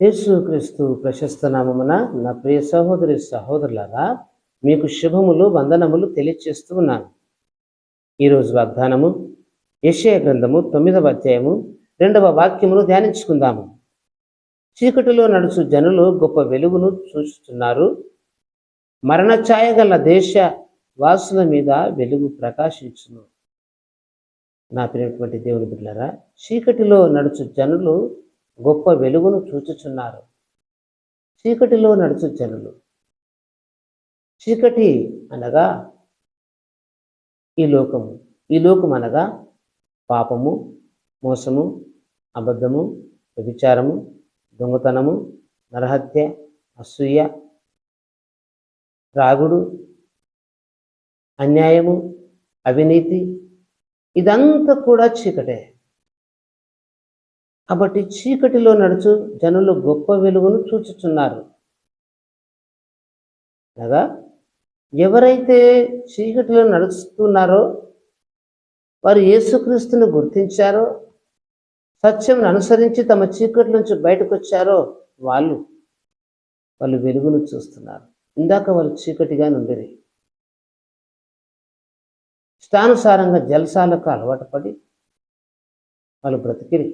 యేసుక్రీస్తు ప్రశస్త నామమున నా ప్రియ సహోదరి సహోదరులారా మీకు శుభములు వందనములు తెలియచేస్తూ ఉన్నాను. ఈరోజు వాగ్దానము యశయ గ్రంథము తొమ్మిదవ అధ్యాయము రెండవ వాక్యమును ధ్యానించుకుందాము. చీకటిలో నడుచు జనులు గొప్ప వెలుగును చూస్తున్నారు మరణ ఛాయగల దేశ వాసుల మీద వెలుగు ప్రకాశించును. నా ప్రియటువంటి దేవుని బిడ్డలారా చీకటిలో నడుచు జనులు గొప్ప వెలుగును చూచుచున్నారు. చీకటిలో నడుచు జనులు. చీకటి అనగా ఈ లోకము. ఈ లోకం అనగా పాపము మోసము అబద్ధము వ్యభిచారము దొంగతనము నరహత్య అసూయ రాగుడు అన్యాయము అవినీతి. ఇదంతా కూడా చీకటే. కాబట్టి చీకటిలో నడుచు జనులు గొప్ప వెలుగును చూచుచున్నారు. అనగా ఎవరైతే చీకటిలో నడుస్తున్నారో వారు యేసుక్రీస్తును గుర్తించారో సత్యం అనుసరించి తమ చీకటి నుంచి బయటకు వచ్చారో వాళ్ళు వాళ్ళు వెలుగును చూస్తున్నారు. ఇందాక వాళ్ళు చీకటిగా నుండిరి ఇష్టానుసారంగా జలసాలకు అలవాటు పడి వాళ్ళు బ్రతికిరి.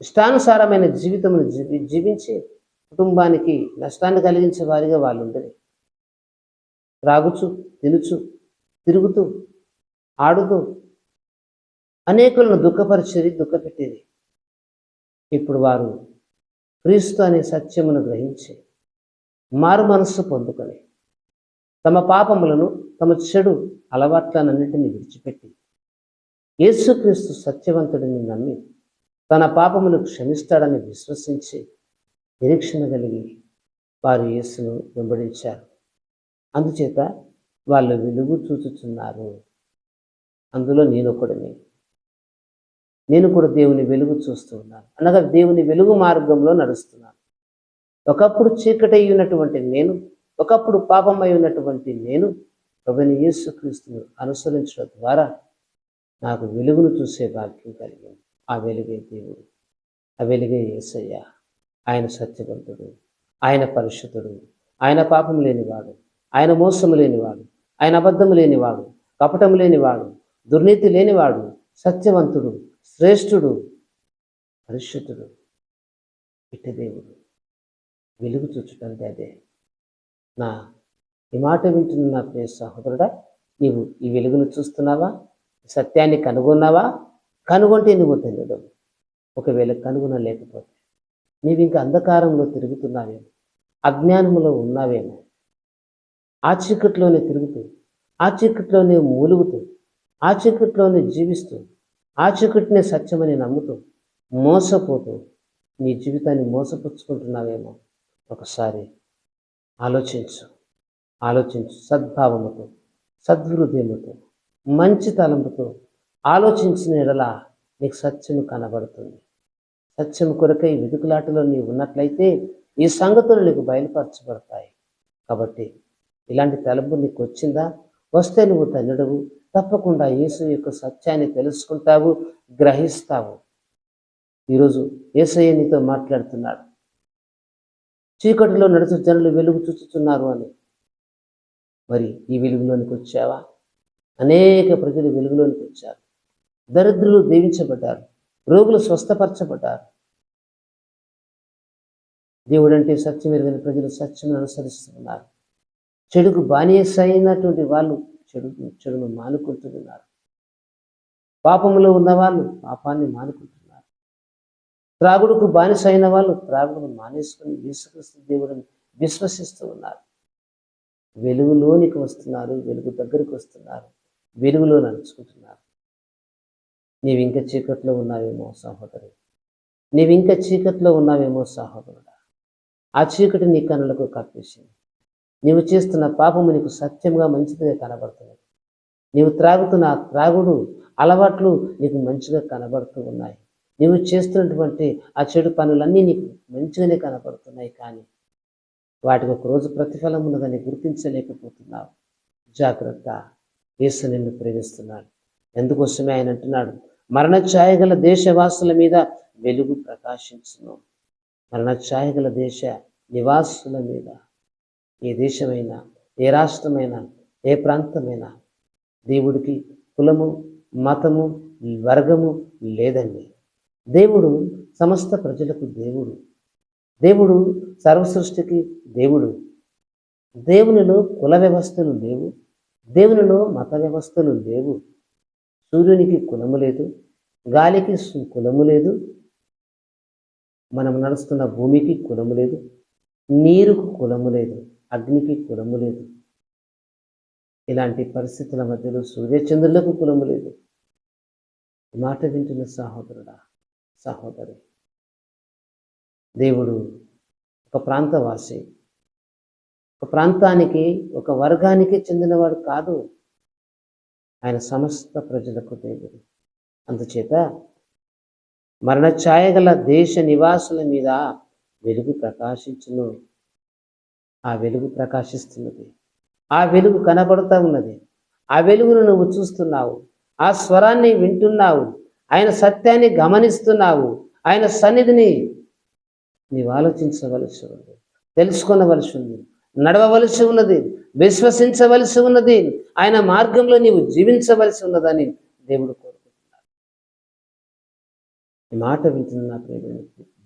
ఇష్టానుసారమైన జీవితమును జీవి జీవించి కుటుంబానికి నష్టాన్ని కలిగించే వారిగా వాళ్ళు ఉండరు త్రాగుచు తినుచు తిరుగుతూ ఆడుతూ అనేకులను దుఃఖపరిచేది దుఃఖపెట్టేది. ఇప్పుడు వారు క్రీస్తు అనే సత్యమును గ్రహించి మారు మనస్సు పొందుకొని తమ పాపములను తమ చెడు అలవాట్లనన్నింటినీ విడిచిపెట్టి యేసుక్రీస్తు సత్యవంతుడిని నమ్మి తన పాపమును క్షమిస్తాడని విశ్వసించి నిరీక్షణ కలిగి వారు యేసును వెంబడించారు. అందుచేత వాళ్ళు వెలుగు చూచుతున్నారు అందులో నేనొకడిని నేను కూడా దేవుని వెలుగు చూస్తూ ఉన్నాను. అనగా దేవుని వెలుగు మార్గంలో నడుస్తున్నాను. ఒకప్పుడు చీకటి ఉన్నటువంటి నేను ఒకప్పుడు పాపమై ఉన్నటువంటి నేను ప్రభుని యేసుక్రీస్తును అనుసరించడం ద్వారా నాకు వెలుగును చూసే భాగ్యం కలిగింది. ఆ వెలుగే దేవుడు. ఆ వెలుగే యేసయ్య ఆయన సత్యవంతుడు. ఆయన పరిశుద్ధుడు. ఆయన పాపం లేనివాడు. ఆయన మోసము లేనివాడు. ఆయన అబద్ధము లేనివాడు. కపటం లేనివాడు. దుర్నీతి లేనివాడు. సత్యవంతుడు. శ్రేష్ఠుడు. పరిశుద్ధుడు. ఇట్టదేవుడు వెలుగు చూచుటంటే అదే. నా ఈ మాట వింటున్న నా ప్రియ సహోదరుడా నీవు ఈ వెలుగును చూస్తున్నావా? సత్యాన్ని కనుగొన్నావా? కనుగొంటే నువ్వు తెలియడం ఒకవేళ కనుగొనలేకపోతే నీవు ఇంకా అంధకారంలో తిరుగుతున్నావేమో అజ్ఞానంలో ఉన్నావేమో ఆ చీకట్లోనే తిరుగుతూ ఆ చీకట్లోనే మూలుగుతూ ఆ చీకట్లోనే జీవిస్తూ ఆ చీకటినే సత్యమని నమ్ముతూ మోసపోతూ నీ జీవితాన్ని మోసపుచ్చుకుంటున్నావేమో ఒకసారి ఆలోచించు. ఆలోచించు. సద్భావముతో సద్వృదయముతో మంచి తలంపుతో ఆలోచించిన ఎడల నీకు సత్యము కనబడుతుంది. సత్యం కొరకై వెతుకులాటలో నీవు ఉన్నట్లయితే ఈ సంగతులు నీకు బయలుపరచబడతాయి. కాబట్టి ఇలాంటి తలంపు నీకు వచ్చిందా? వస్తే నువ్వు తండ్రుడవు తప్పకుండా యేసు యొక్క సత్యాన్ని తెలుసుకుంటావు గ్రహిస్తావు. ఈరోజు ఏసయ్య నీతో మాట్లాడుతున్నాడు. చీకటిలో నడుచు జనులు వెలుగు చూచుతున్నారు అని. మరి ఈ వెలుగులోనికి వచ్చావా? అనేక ప్రజలు వెలుగులోనికి వచ్చారు. దరిద్రులు దీవించబడ్డారు రోగులు స్వస్థపరచబడ్డారు. దేవుడంటే సత్యం ఎరుగని ప్రజలు సత్యం అనుసరిస్తున్నారు. చెడుకు బానిస అయినటువంటి వాళ్ళు చెడు చెడును మానుకుంటున్నారు. పాపములో ఉన్న వాళ్ళు పాపాన్ని మానుకుంటున్నారు. త్రాగుడుకు బానిస అయిన వాళ్ళు త్రాగుడును మానేసుకొని యేసుక్రీస్తు దేవుడిని విశ్వసిస్తూ ఉన్నారు. వెలుగులోనికి వస్తున్నారు వెలుగు దగ్గరికి వస్తున్నారు వెలుగులో నడుచుకుంటున్నారు. నీవింక చీకట్లో ఉన్నావేమో సహోదరి. నీవింక చీకట్లో ఉన్నావేమో సహోదరుడా. ఆ చీకటి నీ కనులకు కప్పేసింది నీవు చేస్తున్న పాపము నీకు సత్యంగా మంచిదిగా కనబడుతుంది. నీవు త్రాగుతున్న ఆ త్రాగుడు అలవాట్లు నీకు మంచిగా కనబడుతూ ఉన్నాయి. నీవు చేస్తున్నటువంటి ఆ చెడు పనులన్నీ నీకు మంచిగానే కనబడుతున్నాయి కానీ వాటికి ఒక రోజు ప్రతిఫలం ఉన్నదని గుర్తించలేకపోతున్నావు. జాగ్రత్త. యేసు నిన్ను ప్రేమిస్తున్నాడు. ఎందుకోసమే ఆయన అంటున్నాడు? మరణ ఛాయగల దేశవాసుల మీద వెలుగు ప్రకాశించును. మరణ ఛాయగల దేశ నివాసుల మీద ఏ దేశమైనా ఏ రాష్ట్రమైనా ఏ ప్రాంతమైనా దేవుడికి కులము మతము వర్గము లేదండి. దేవుడు సమస్త ప్రజలకు దేవుడు. దేవుడు సర్వసృష్టికి దేవుడు. దేవునిలో కుల వ్యవస్థలు లేవు. దేవునిలో మత వ్యవస్థలు లేవు. సూర్యునికి కులము లేదు గాలికి కులము లేదు మనం నడుస్తున్న భూమికి కులము లేదు నీరుకు కులము లేదు అగ్నికి కులము లేదు. ఇలాంటి పరిస్థితుల మధ్యలో సూర్యచంద్రులకు కులము లేదు. మాట వింటున్న సహోదరుడా సహోదరి దేవుడు ఒక ప్రాంతవాసి ఒక ప్రాంతానికి ఒక వర్గానికి చెందినవాడు కాదు. ఆయన సమస్త ప్రజలకు దేవుడు అందుచేత మరణఛాయ గల దేశ నివాసుల మీద వెలుగు ప్రకాశించును. ఆ వెలుగు ప్రకాశిస్తున్నది. ఆ వెలుగు కనబడుతూ ఉన్నది. ఆ వెలుగును నువ్వు చూస్తున్నావు. ఆ స్వరాన్ని వింటున్నావు. ఆయన సత్యాన్ని గమనిస్తున్నావు. ఆయన సన్నిధిని నీవు ఆలోచించవలసి ఉంది. తెలుసుకొనవలసి ఉంది. నడవవలసి ఉన్నది విశ్వసించవలసి ఉన్నది. ఆయన మార్గంలో నీవు జీవించవలసి ఉన్నదని దేవుడు కోరుకుంటున్నాడు. ఈ మాట వింటున్న నా ప్రేమ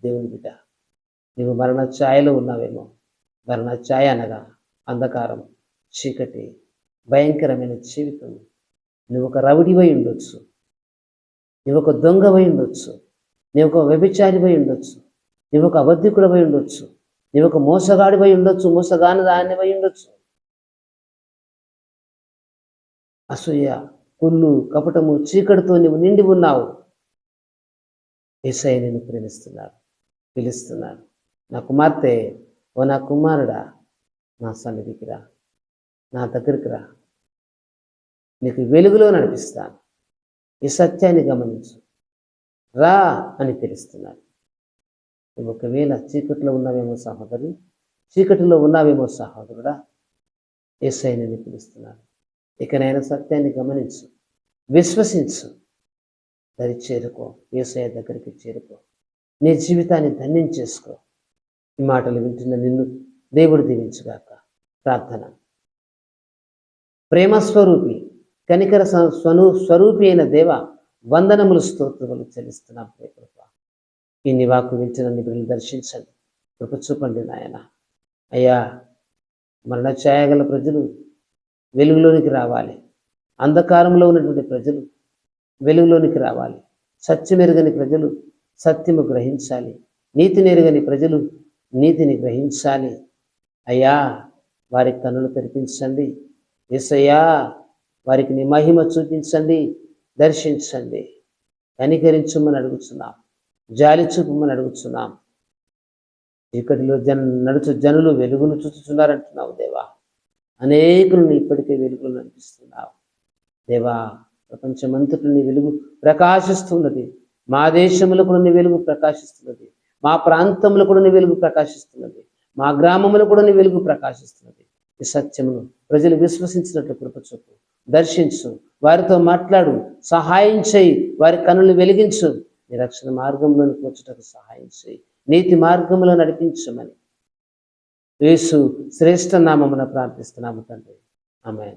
దేవుని బిడ్డ నీవు మరణ ఛాయలో ఉన్నావేమో. మరణ ఛాయ అనగా అంధకారం చీకటి భయంకరమైన జీవితం. నువ్వు ఒక రౌడివై ఉండొచ్చు. నువ్వు ఒక దొంగవై ఉండొచ్చు. నువ్వు ఒక వ్యభిచారివై ఉండొచ్చు. నువ్వు ఒక అబద్ధికుడవై ఉండొచ్చు. నీవు ఒక మోసగాడిపై ఉండొచ్చు మోసగాని దానివై ఉండొచ్చు. అసూయ కుళ్ళు కపటము చీకటితో నువ్వు నిండి ఉన్నావు. ఏసై నేను ప్రేమిస్తున్నాడు పిలుస్తున్నాడు. నా కుమార్తె ఓ నా కుమారుడా నా సన్నిధికి రా నా దగ్గరికి రా. నీకు వెలుగులో నడిపిస్తాను. ఈ సత్యాన్ని గమనించు. రా అని పిలుస్తున్నాడు. ఒకవేళ చీకటిలో ఉన్నావేమో సహోదరి చీకటిలో ఉన్నావేమో సహోదరుడా ఏసై నేను పిలుస్తున్నాడు. ఇకనైనా సత్యాన్ని గమనించు విశ్వసించు దరి చేరుకో ఏసఐ దగ్గరికి చేరుకో. నీ జీవితాన్ని ధన్యం చేసుకో. ఈ మాటలు వింటున్న నిన్ను దేవుడు దీవించుగాక. ప్రార్థన. ప్రేమ స్వరూపి కనికర స్వను స్వరూపి అయిన దేవ వందనములు స్తోత్రములు చెల్లిస్తున్నాం. ప్రేమ ఈ నివాకు వింటున్న బిడ్డలు దర్శించండి. కృప చూపండి నాయన. అయ్యా మరణ ఛాయగల ప్రజలు వెలుగులోనికి రావాలి. అంధకారంలో ఉన్నటువంటి ప్రజలు వెలుగులోనికి రావాలి. సత్యమెరుగని ప్రజలు సత్యము గ్రహించాలి. నీతి నెరుగని ప్రజలు నీతిని గ్రహించాలి. అయ్యా వారి కన్నులు తెరిపించండి. ఎసయ్యా వారికి నీ మహిమ చూపించండి. దర్శించండి. కనికరించమని అడుగుతున్నాం. జాలి చూపమని అడుగుతున్నాం చీకటిలో జన నడుచు జనులు వెలుగును చూస్తున్నారంటున్నావు దేవా. అనేకులను ఇప్పటికే వెలుగులు నడిపిస్తున్నావు. దేవా ప్రపంచమంతటి నీ వెలుగు ప్రకాశిస్తున్నది. మా దేశంలో కూడా నీ వెలుగు ప్రకాశిస్తున్నది. మా ప్రాంతంలో కూడా నీ వెలుగు ప్రకాశిస్తున్నది. మా గ్రామంలో కూడా నీ వెలుగు ప్రకాశిస్తున్నది. ఈ సత్యమును ప్రజలు విశ్వసించినట్లు కృప చూపు. దర్శించు. వారితో మాట్లాడు. సహాయం చేయి. వారి కనులు వెలిగించు. నీ రక్షణ మార్గంలోనికి వచ్చటకు సహాయం చేయి. నీతి మార్గంలో నడిపించమని. యేసు శ్రేష్ఠ నామమున ప్రార్థిస్తున్నాము తండ్రి. ఆమె